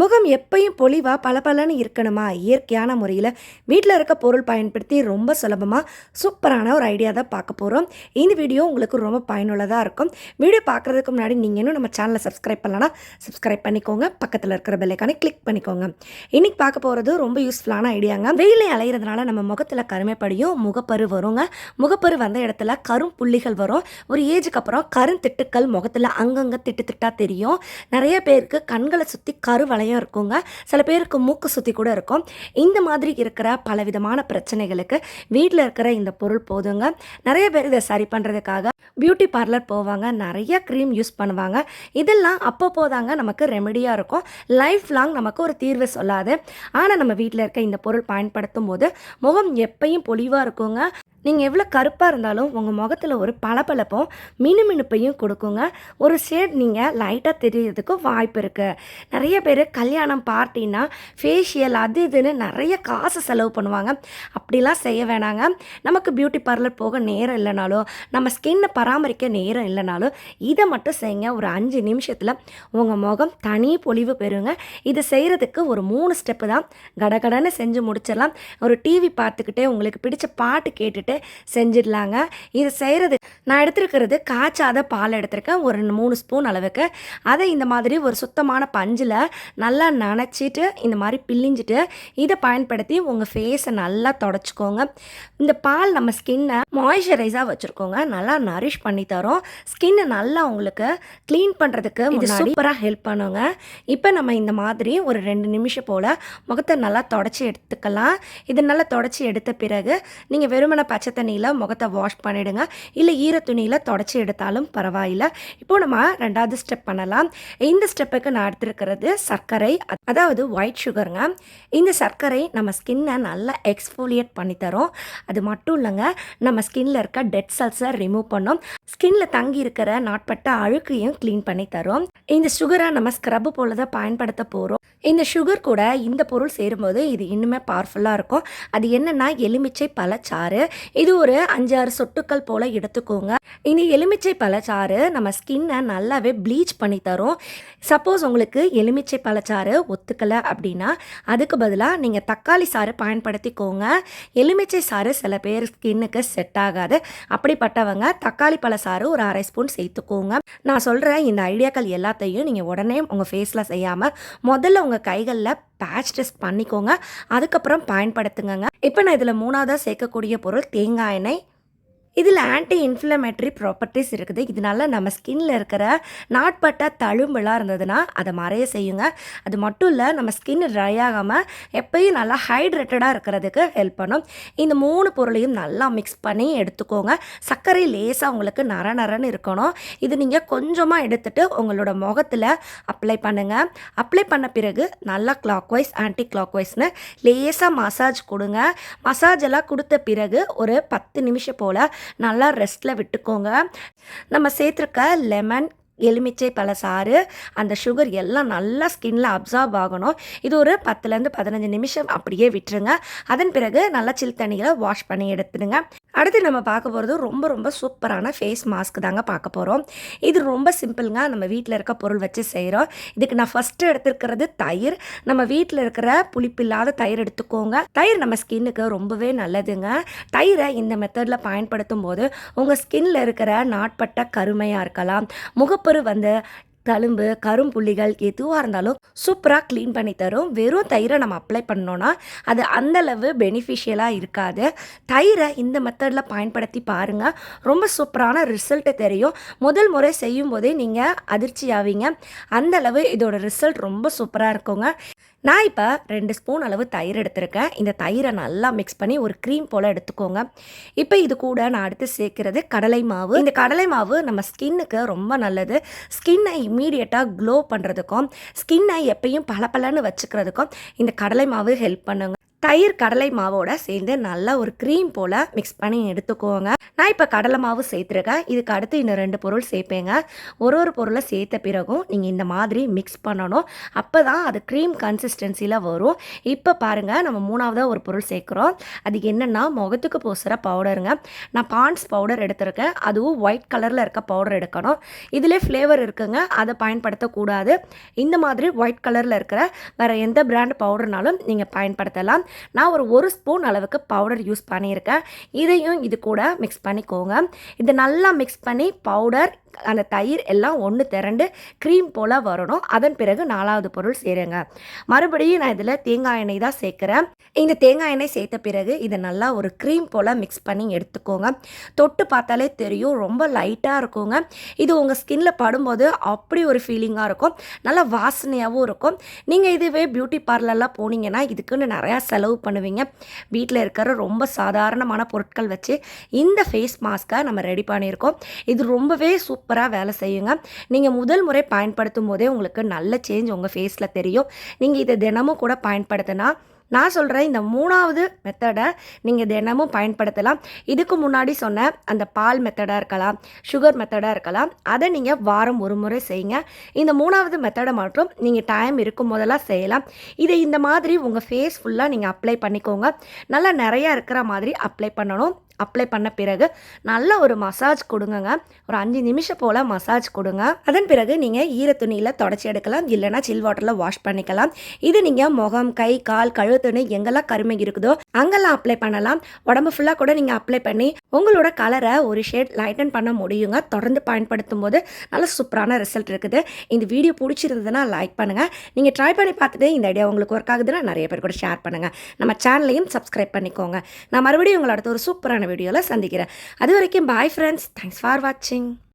முகம் எப்பயும் பொலிவாக பளபளன்னு இருக்கணுமா? இயற்கையான முறையில் வீட்டில் இருக்க பொருள் பயன்படுத்தி ரொம்ப சுலபமாக சூப்பரான ஒரு ஐடியா தான் பார்க்க போகிறோம் இந்த வீடியோ உங்களுக்கு ரொம்ப பயனுள்ளதாக இருக்கும். வீடியோ பார்க்குறதுக்கு முன்னாடி நீங்கள் இன்னும் நம்ம சேனலை சப்ஸ்கிரைப் பண்ணலன்னா சப்ஸ்கிரைப் பண்ணிக்கோங்க. பக்கத்தில் இருக்கிற பெல்லைக்கானே கிளிக் பண்ணிக்கோங்க. இன்றைக்கி பார்க்க போகிறது ரொம்ப யூஸ்ஃபுல்லான ஐடியாங்க. வெயிலை அலையிறதுனால நம்ம முகத்தில் கருமைப்படியும் முகப்பரு வருங்க. முகப்பரு வந்த இடத்துல கரும் புள்ளிகள் வரும். ஒரு ஏஜுக்கு அப்புறம் கருந்திட்டுக்கள் முகத்தில் அங்கங்கே திட்டு திட்டாக தெரியும். நிறைய பேருக்கு கண்களை சுற்றி பயம் இருக்குங்க. சில பேருக்கு மூக்கு சுற்றி கூட இருக்கும். இந்த மாதிரி இருக்கிற பலவிதமான பிரச்சனைகளுக்கு வீட்டில் இருக்கிற இந்த பொருள் போதுங்க. நிறைய பேர் இதை சரி பண்ணுறதுக்காக பியூட்டி பார்லர் போவாங்க. நிறைய க்ரீம் யூஸ் பண்ணுவாங்க. இதெல்லாம் அப்பப்போதாங்க நமக்கு ரெமெடியாக இருக்கும். லைஃப் லாங் நமக்கு ஒரு தீர்வு சொல்லாது. ஆனால் நம்ம வீட்டில் இருக்க இந்த பொருள் பயன்படுத்தும் போது முகம் எப்பயும் பொலிவாக இருக்குங்க. நீங்கள் எவ்வளோ கருப்பாக இருந்தாலும் உங்கள் முகத்தில் ஒரு பளபளப்பும் மினுமினுப்பையும் கொடுக்குங்க. ஒரு ஷேட் நீங்கள் லைட்டாக தெரியறதுக்கு வாய்ப்பு இருக்குது நிறைய பேர் கல்யாணம் பார்ட்டின்னா ஃபேஷியல் அது இதுன்னு நிறைய காசு செலவு பண்ணுவாங்க. அப்படிலாம் செய்ய வேணாங்க. நமக்கு பியூட்டி பார்லர் போக நேரம் இல்லைனாலும் நம்ம ஸ்கின்னை பராமரிக்க நேரம் இல்லைனாலும் இதை மட்டும் செய்யுங்க. ஒரு அஞ்சு நிமிஷத்தில் உங்கள் முகம் தனி பொலிவு பெறுங்க. இது செய்கிறதுக்கு ஒரு மூணு ஸ்டெப்பு தான். கடகடன்னு செஞ்சு முடிச்சிடலாம். ஒரு டிவி பார்த்துக்கிட்டே உங்களுக்கு பிடிச்ச பாட்டு கேட்டுட்டு செஞ்சிடலாங்க. இது செய்கிறது நான் எடுத்துருக்கிறது காய்ச்சாத பால் எடுத்திருக்கேன். ஒரு மூணு ஸ்பூன் அளவுக்கு. அதை இந்த மாதிரி ஒரு சுத்தமான பஞ்சில் நல்லா நனைச்சிட்டு இந்த மாதிரி பிழிஞ்சிட்டு இதை பயன்படுத்தி உங்கள் ஃபேஸை நல்லா தொடச்சிக்கோங்க. இந்த பால் நம்ம ஸ்கின்னை மாய்ஸ்சரைஸாக வச்சுருக்கோங்க. நல்லா நரிஷ் பண்ணி தரும். ஸ்கின்னை நல்லா உங்களுக்கு க்ளீன் பண்ணுறதுக்கு இது சூப்பராக ஹெல்ப் பண்ணுங்க. இப்போ நம்ம இந்த மாதிரி ஒரு ரெண்டு நிமிஷம் போல் முகத்தை நல்லா தொடச்சி எடுத்துக்கலாம். இது நல்லா தொடச்சி எடுத்த பிறகு நீங்கள் வெறுமனை பச்சை தண்ணியில் முகத்தை வாஷ் பண்ணிவிடுங்க இல்லை ஈர துணியில் தொடச்சி எடுத்தாலும் பரவாயில்லை. இப்போ நம்ம ரெண்டாவது ஸ்டெப் பண்ணலாம். இந்த ஸ்டெப்புக்கு நான் எடுத்துருக்கிறது சர்க்கரை அதாவது ஒயிட் சுகருங்க இந்த சர்க்கரை நம்ம ஸ்கின்னை நல்லா எக்ஸ்ஃபோலியேட் பண்ணித்தரும் அது மட்டும் இல்லைங்க நம்ம ஸ்கின்ல இருக்க டெட் செல்ஸை ரிமூவ் பண்ணும். ஸ்கின்ல தங்கி இருக்கிற நாட்பட்ட அழுக்கையும் க்ளீன் பண்ணி தரும். இந்த சுகரை நம்ம ஸ்க்ரப் போல தான் பயன்படுத்த போகிறோம் இந்த சுகர் கூட இந்த பொருள் சேரும்போது இது இன்னுமே பவர்ஃபுல்லாக இருக்கும். அது என்னென்னா எலுமிச்சை பழச்சாறு. இது ஒரு அஞ்சாறு சொட்டுக்கள் போல் எடுத்துக்கோங்க. இந்த எலுமிச்சை பழச்சாறு நம்ம ஸ்கின்னை நல்லாவே ப்ளீச் பண்ணி தரும். சப்போஸ் உங்களுக்கு எலுமிச்சை பழச்சாறு ஒத்துக்கலை அப்படின்னா அதுக்கு பதிலாக நீங்கள் தக்காளி சாறு பயன்படுத்திக்கோங்க. எலுமிச்சை சாறு சில பேர் ஸ்கின்னுக்கு செட் ஆகாது. அப்படிப்பட்டவங்க தக்காளி பழச்சாறு ஒரு அரை ஸ்பூன் சேர்த்துக்கோங்க. நான் சொல்கிற இந்த ஐடியாக்கள் எல்லாத்தையும் நீங்கள் உடனே உங்கள் ஃபேஸில் செய்யாமல் முதல்ல உங்கள் கைகளில் பேட்ச் டெஸ்ட் பண்ணிக்கோங்க. அதுக்கப்புறம் பயன்படுத்துங்க இப்போ நான் இதில் மூணாவதாக சேர்க்கக்கூடிய பொருள் தேங்காய் எண்ணெய் இதில் ஆன்டி இன்ஃப்ளமேட்டரி ப்ராப்பர்ட்டிஸ் இருக்குது. இதனால நம்ம ஸ்கின்ல இருக்கிற நாட்பட்ட தழும்புலாம் இருந்ததுன்னா அதை மறைய செய்யுங்க. அது மட்டும் இல்லை நம்ம ஸ்கின் ட்ரை ஆகாமல் எப்பயும் நல்லா ஹைட்ரேட்டடாக இருக்கிறதுக்கு ஹெல்ப் பண்ணும். இந்த மூணு பொருளையும் நல்லா மிக்ஸ் பண்ணி எடுத்துக்கோங்க. சர்க்கரை லேசாக உங்களுக்கு நர நரன்னு இருக்கணும். இது நீங்கள் கொஞ்சமாக எடுத்துகிட்டு உங்களோட முகத்தில் அப்ளை பண்ணுங்கள் அப்ளை பண்ண பிறகு நல்லா கிளாக் வைஸ் ஆன்டி கிளாக் வைஸ்னு லேசாக மசாஜ் கொடுங்க. மசாஜ் எல்லாம் கொடுத்த பிறகு ஒரு பத்து நிமிஷம் போல் நல்லா ரெஸ்ட்டில் விட்டுக்கோங்க. நம்ம சேர்த்துருக்க லெமன் எலுமிச்சை பல சாறு அந்த சுகர் எல்லாம் நல்லா ஸ்கின்ல அப்சார்ப் ஆகணும். இது ஒரு பத்துலேருந்து பதினஞ்சு நிமிஷம் அப்படியே விட்டுருங்க. அதன் பிறகு நல்லா சில் தண்ணியில் வாஷ் பண்ணி எடுத்துடுங்க. அடுத்து நம்ம பார்க்க போகிறது ரொம்ப ரொம்ப சூப்பரான ஃபேஸ் மாஸ்க் தாங்க பார்க்க போகிறோம் இது ரொம்ப சிம்பிளுங்க நம்ம வீட்டில் இருக்க பொருள் வச்சு செய்கிறோம் இதுக்கு நான் ஃபஸ்ட்டு எடுத்துருக்கிறது தயிர். நம்ம வீட்டில் இருக்கிற புளிப்பில்லாத தயிர் எடுத்துக்கோங்க. தயிர் நம்ம ஸ்கின்னுக்கு ரொம்பவே நல்லதுங்க. தயிரை இந்த மெத்தடில் பயன்படுத்தும் போது உங்கள் ஸ்கின்னில் இருக்கிற நாட்பட்ட கருமையாக இருக்கலாம். முகப்பரு வந்து தழும்பு கரும்புள்ளிகள் எதுவாக இருந்தாலும் சூப்பராக க்ளீன் பண்ணி தரும். வெறும் தயிரை நம்ம அப்ளை பண்ணோன்னா அது அந்தளவு பெனிஃபிஷியலாக இருக்காது. தயிரை இந்த மெத்தடில் பயன்படுத்தி பாருங்கள் ரொம்ப சூப்பரான ரிசல்ட்டு தெரியும். முதல் முறை செய்யும் போதே நீங்கள் அதிர்ச்சி ஆவீங்க அந்தளவு இதோட ரிசல்ட் ரொம்ப சூப்பராக இருக்குங்க. நான் இப்போ ரெண்டு ஸ்பூன் அளவு தயிர் எடுத்திருக்கேன். இந்த தயிரை நல்லா மிக்ஸ் பண்ணி ஒரு க்ரீம் போல் எடுத்துக்கோங்க. இப்போ இது கூட நான் அடுத்து சேர்க்கிறது கடலை மாவு. இந்த கடலை மாவு நம்ம ஸ்கின்னுக்கு ரொம்ப நல்லது. ஸ்கின்னை இம்மீடியட்டாக க்ளோ பண்ணுறதுக்கும் ஸ்கின்னை எப்பயும் பளபளன்னு வச்சுக்கிறதுக்கும் இந்த கடலை மாவு ஹெல்ப் பண்ணுங்க. தயிர் கடலை மாவோட சேர்ந்து நல்லா ஒரு க்ரீம் போல் மிக்ஸ் பண்ணி எடுத்துக்கோங்க. நான் இப்போ கடலை மாவு சேர்த்துருக்கேன். இதுக்கு அடுத்து இன்னும் ரெண்டு பொருள் சேர்ப்பேங்க. ஒரு ஒரு பொருளை சேர்த்த பிறகும் நீங்கள் இந்த மாதிரி மிக்ஸ் பண்ணணும். அப்போ தான் அது க்ரீம் கன்சிஸ்டன்சியில் வரும். இப்போ பாருங்கள் நம்ம மூணாவதாக ஒரு பொருள் சேர்க்குறோம். அது என்னென்னா முகத்துக்கு பூசுகிற பவுடருங்க நான் பான்ஸ் பவுடர் எடுத்திருக்கேன். அதுவும் ஒயிட் கலரில் இருக்க பவுடர் எடுக்கணும். இதிலே ஃப்ளேவர் இருக்குங்க. அதை பயன்படுத்தக்கூடாது. இந்த மாதிரி ஒயிட் கலரில் இருக்கிற வேறு எந்த பிராண்ட் பவுடர்னாலும் நீங்கள் பயன்படுத்தலாம். நான் ஒரு ஒரு ஸ்பூன் அளவுக்கு பவுடர் யூஸ் பண்ணியிருக்கேன். இதையும் இது கூட மிக்ஸ் பண்ணிக்கோங்க. இது நல்லா மிக்ஸ் பண்ணி பவுடர் அந்த தயிர் எல்லாம் ஒன்று திரண்டு க்ரீம் போல் வரணும். அதன் பிறகு நாலாவது பொருள் சேருங்க. மறுபடியும் நான் இதில் தேங்காய் எண்ணெய் தான் சேர்க்குறேன். இந்த தேங்காய் எண்ணெய் சேர்த்த பிறகு இதை நல்லா ஒரு க்ரீம் போல் மிக்ஸ் பண்ணி எடுத்துக்கோங்க. தொட்டு பார்த்தாலே தெரியும் ரொம்ப லைட்டாக இருக்குங்க. இது உங்கள் ஸ்கின்ல படும்போது அப்படி ஒரு ஃபீலிங்காக இருக்கும். நல்லா வாசனையாகவும் இருக்கும். நீங்கள் இதுவே பியூட்டி பார்லர்லாம் போனீங்கன்னா இதுக்குன்னு நிறையா செலவு பண்ணுவீங்க. வீட்டில் இருக்கிற ரொம்ப சாதாரணமான பொருட்கள் வச்சு இந்த ஃபேஸ் மாஸ்க்கை நம்ம ரெடி பண்ணியிருக்கோம். இது ரொம்பவே சூப்பராக வேலை செய்யுங்க. நீங்கள் முதல் முறை பயன்படுத்தும் போதே உங்களுக்கு நல்ல சேஞ்ச் உங்கள் ஃபேஸில் தெரியும். நீங்கள் இதை தினமும் கூட பயன்படுத்தினா நான் சொல்கிறேன் இந்த மூணாவது மெத்தடை நீங்கள் தினமும் பயன்படுத்தலாம். இதுக்கு முன்னாடி சொன்ன அந்த பால் மெத்தடாக இருக்கலாம் சுகர் மெத்தடாக இருக்கலாம் அதை நீங்கள் வாரம் ஒரு முறை செய்யுங்க. இந்த மூணாவது மெத்தடை மட்டும் நீங்கள் டைம் இருக்கும் போதெல்லாம் செய்யலாம். இதை இந்த மாதிரி உங்கள் ஃபேஸ் ஃபுல்லாக நீங்கள் அப்ளை பண்ணிக்கோங்க. நல்லா நிறையா இருக்கிற மாதிரி அப்ளை பண்ணணும். அப்ளை பண்ண பிறகு நல்ல ஒரு மசாஜ் கொடுங்கங்க. ஒரு அஞ்சு நிமிஷம் போல் மசாஜ் கொடுங்க. அதன் பிறகு நீங்கள் ஈர துணியில் தொடச்சி எடுக்கலாம். இல்லைனா சில் வாட்டரில் வாஷ் பண்ணிக்கலாம். இது நீங்கள் முகம் கை கால் கழுத்துணி எங்கெல்லாம் கருமை இருக்குதோ அங்கெல்லாம் அப்ளை பண்ணலாம். உடம்பு ஃபுல்லாக கூட நீங்கள் அப்ளை பண்ணி உங்களோட கலரை ஒரு ஷேட் லைட்டன் பண்ண முடியுங்க. தொடர்ந்து பயன்படுத்தும் போது நல்ல சூப்பரான ரிசல்ட் இருக்குது. இந்த வீடியோ பிடிச்சிருந்ததுன்னா லைக் பண்ணுங்கள் நீங்கள் ட்ரை பண்ணி பார்த்துட்டு இந்த ஐடியா உங்களுக்கு ஒர்க் ஆகுதுன்னா நிறைய பேர் கூட ஷேர் பண்ணுங்கள் நம்ம சேனலையும் சப்ஸ்கிரைப் பண்ணிக்கோங்க. நான் மறுபடியும் உங்களை ஒரு சூப்பரான வீடியோவில் சந்திக்கிறேன். அது வரைக்கும் பாய் ஃப்ரெண்ட்ஸ் தேங்க்ஸ் ஃபார் வாட்சிங்